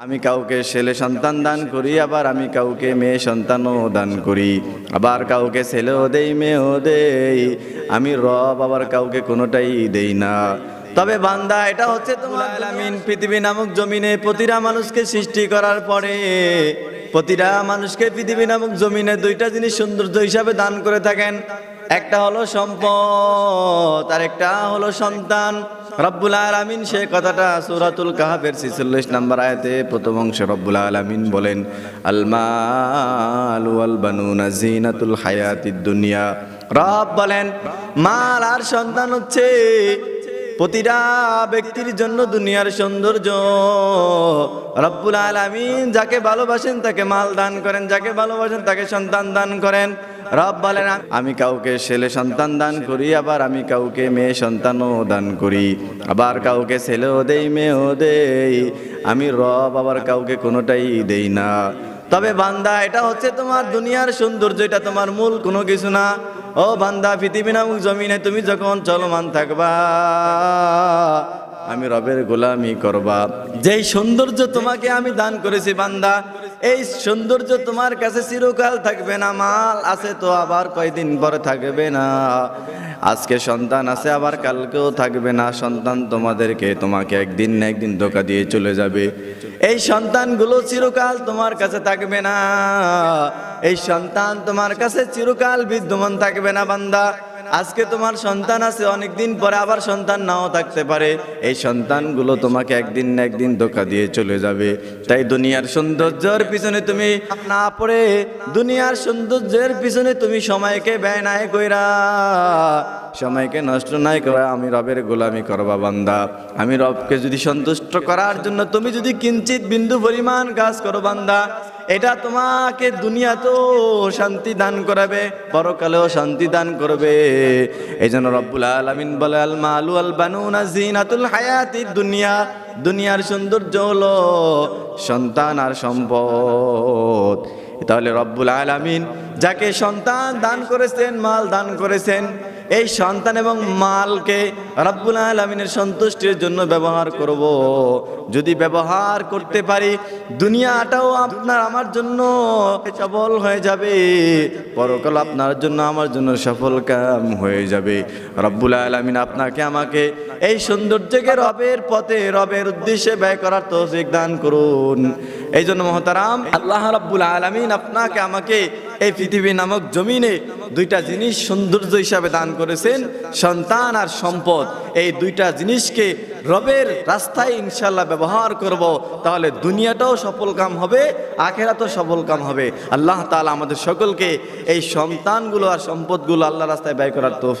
আমি কাউকে ছেলে সন্তান দান করি আবার আমি কাউকে মেয়ে সন্তানও দান করি। আবার কাউকে ছেলেও দেই মেয়েও দেই। আমি রব আবার কাউকে কোনোটাই দেই না। তবে বান্দা এটা হচ্ছে তোমার আলামিন পৃথিবী নামক জমিনে প্রতিটা মানুষকে সৃষ্টি করার পরে প্রতিটা মানুষকে পৃথিবী নামক জমিনে দুইটা জিনিস সৌন্দর্য হিসাবে দান করে থাকেন। একটা হলো সম্পদ আর একটা হলো সন্তান। রব্বুল আলামিন সে কথাটা সুরাতুল কাহাফের 46 নাম্বার আয়তে প্রথম অংশে রব্বুল আলামিন বলেন, আল আলু ওয়াল বানুনা জিনাতুল হায়াতিদ দুনিয়া। রব বলেন, মাল আর সন্তান হচ্ছে প্রতিটা ব্যক্তির জন্য দুনিয়ার সৌন্দর্য। রব্বুল আলামিন যাকে ভালোবাসেন তাকে মাল দান করেন, যাকে ভালোবাসেন তাকে সন্তান দান করেন। রব বলেন, আমি কাউকে ছেলে সন্তান দান করি, আবার আমি কাউকে মেয়ে সন্তানও দান করি। আবার কাউকে ছেলেও দেই, মেয়েও দেই। আমি রব আবার কাউকে কোনোটাই দেই না। তবে বান্দা, এটা হচ্ছে তোমার দুনিয়ার সৌন্দর্য, এটা তোমার মূল কোনো কিছু না। ও বান্দা, পৃথিবী নামক জমিনে তুমি যখন চলমান থাকবা, আমি রবের গোলামি করবা। যেই সৌন্দর্য তোমাকে আমি দান করেছি বান্দা, এই সৌন্দর্য তোমার কাছে চিরকাল থাকবে না, মাল আছে তো আবার কয়দিন পরে থাকবে না। আজকে সন্তান আছে, আবার কালকেও থাকবে না। সন্তান তোমাদেরকে তোমাকে একদিন না একদিন ধোকা দিয়ে চলে যাবে। এই সন্তানগুলো চিরকাল তোমার কাছে থাকবে না। এই সন্তান তোমার কাছে চিরকাল বিদ্যমান থাকবে না, বান্দা। আজকে তোমার সন্তান আছে অনেক দিন পরে আবার সন্তান নাও থাকতে পারে। এই সন্তানগুলো তোমাকে একদিন না একদিন ধোকা দিয়ে চলে যাবে। তাই দুনিয়ার সৌন্দর্যের পিছনে তুমি না পড়ে দুনিয়ার সৌন্দর্যের পিছনে তুমি সময়কে ব্যয় নাই কইরা। সময়কে নষ্ট নাই করা আমি রবের গোলামি করবা বান্দা। আমি রবকে যদি সন্তুষ্ট করার জন্য তুমি যদি কিঞ্চিত বিন্দু পরিমাণ কাজ করো বান্দা এটা তোমাকে দুনিয়াতেও শান্তি দান করাবে, পরকালেও শান্তি দান করবে। এই জন্য রব্বুল আলমিন বলে, আল মালু আল বানুনা জিনাতুল হায়াতি দুনিয়া, দুনিয়ার সৌন্দর্য হলো সন্তান আর সম্পদ। তাহলে রব্বুল আলামিন যাকে সন্তান দান করেছেন, মাল দান করেছেন এই সন্তান এবং মালকে রব্বুল আলমিনের সন্তুষ্টির জন্য ব্যবহার করব। যদি ব্যবহার করতে পারি, দুনিয়াটাও আপনার আমার জন্য সফল হয়ে যাবে। পরকাল আপনার জন্য আমার জন্য সফল কাম হয়ে যাবে। রব্বুল আলমিন আপনাকে আমাকে এই সৌন্দর্যকে রবের পথে, রবের উদ্দেশ্যে ব্যয় করার তৌফিক দান করুন। এই জন্য মহতারাম, আল্লাহ রব্বুল আলমিন আপনাকে আমাকে এই পৃথিবী নামক জমিনে দুইটা জিনিস সৌন্দর্য হিসাবে দান করেছেন, সন্তান আর সম্পদ। এই দুইটা জিনিসকে রবের রাস্তায় ইনশাল্লাহ ব্যবহার করব, তাহলে দুনিয়াটাও সফল কাম হবে, আখেরাতও সফল কাম হবে। আল্লাহ তালা আমাদের সকলকে এই সন্তানগুলো আর সম্পদগুলো আল্লাহ রাস্তায় ব্যয় করার তৌফিক